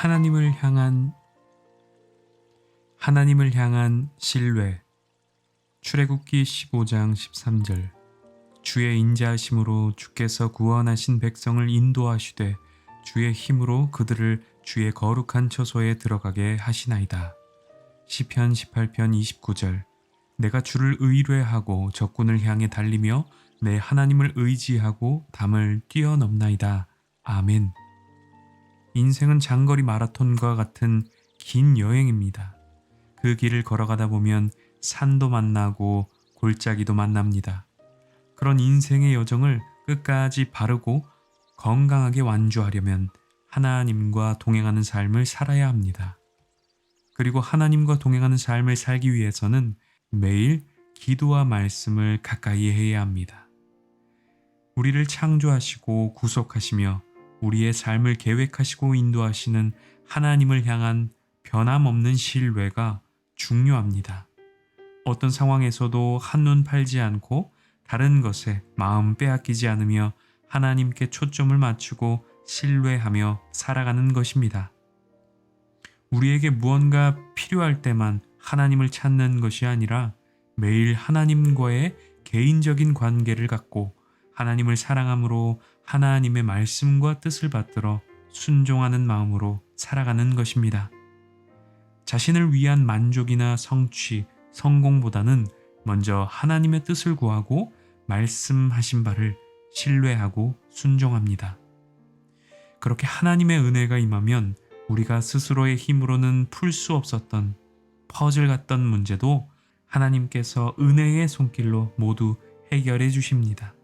하나님을 향한 하나님을 향한 신뢰 출애굽기 15장 13절 주의 인자하심으로 주께서 구원하신 백성을 인도하시되 주의 힘으로 그들을 주의 거룩한 처소에 들어가게 하시나이다. 시편 18편 29절 내가 주를 의뢰하고 적군을 향해 달리며 내 하나님을 의지하고 담을 뛰어넘나이다. 아멘. 인생은 장거리 마라톤과 같은 긴 여행입니다. 그 길을 걸어가다 보면 산도 만나고 골짜기도 만납니다. 그런 인생의 여정을 끝까지 바르고 건강하게 완주하려면 하나님과 동행하는 삶을 살아야 합니다. 그리고 하나님과 동행하는 삶을 살기 위해서는 매일 기도와 말씀을 가까이 해야 합니다. 우리를 창조하시고 구속하시며 우리의 삶을 계획하시고 인도하시는 하나님을 향한 변함없는 신뢰가 중요합니다. 어떤 상황에서도 한눈 팔지 않고 다른 것에 마음 빼앗기지 않으며 하나님께 초점을 맞추고 신뢰하며 살아가는 것입니다. 우리에게 무언가 필요할 때만 하나님을 찾는 것이 아니라 매일 하나님과의 개인적인 관계를 갖고 하나님을 사랑함으로 하나님의 말씀과 뜻을 받들어 순종하는 마음으로 살아가는 것입니다. 자신을 위한 만족이나 성취, 성공보다는 먼저 하나님의 뜻을 구하고 말씀하신 바를 신뢰하고 순종합니다. 그렇게 하나님의 은혜가 임하면 우리가 스스로의 힘으로는 풀 수 없었던 퍼즐 같던 문제도 하나님께서 은혜의 손길로 모두 해결해 주십니다.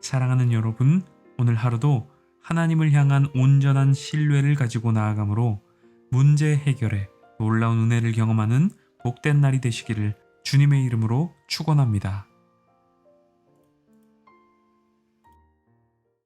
사랑하는 여러분, 오늘 하루도 하나님을 향한 온전한 신뢰를 가지고 나아가므로 문제 해결에 놀라운 은혜를 경험하는 복된 날이 되시기를 주님의 이름으로 축원합니다.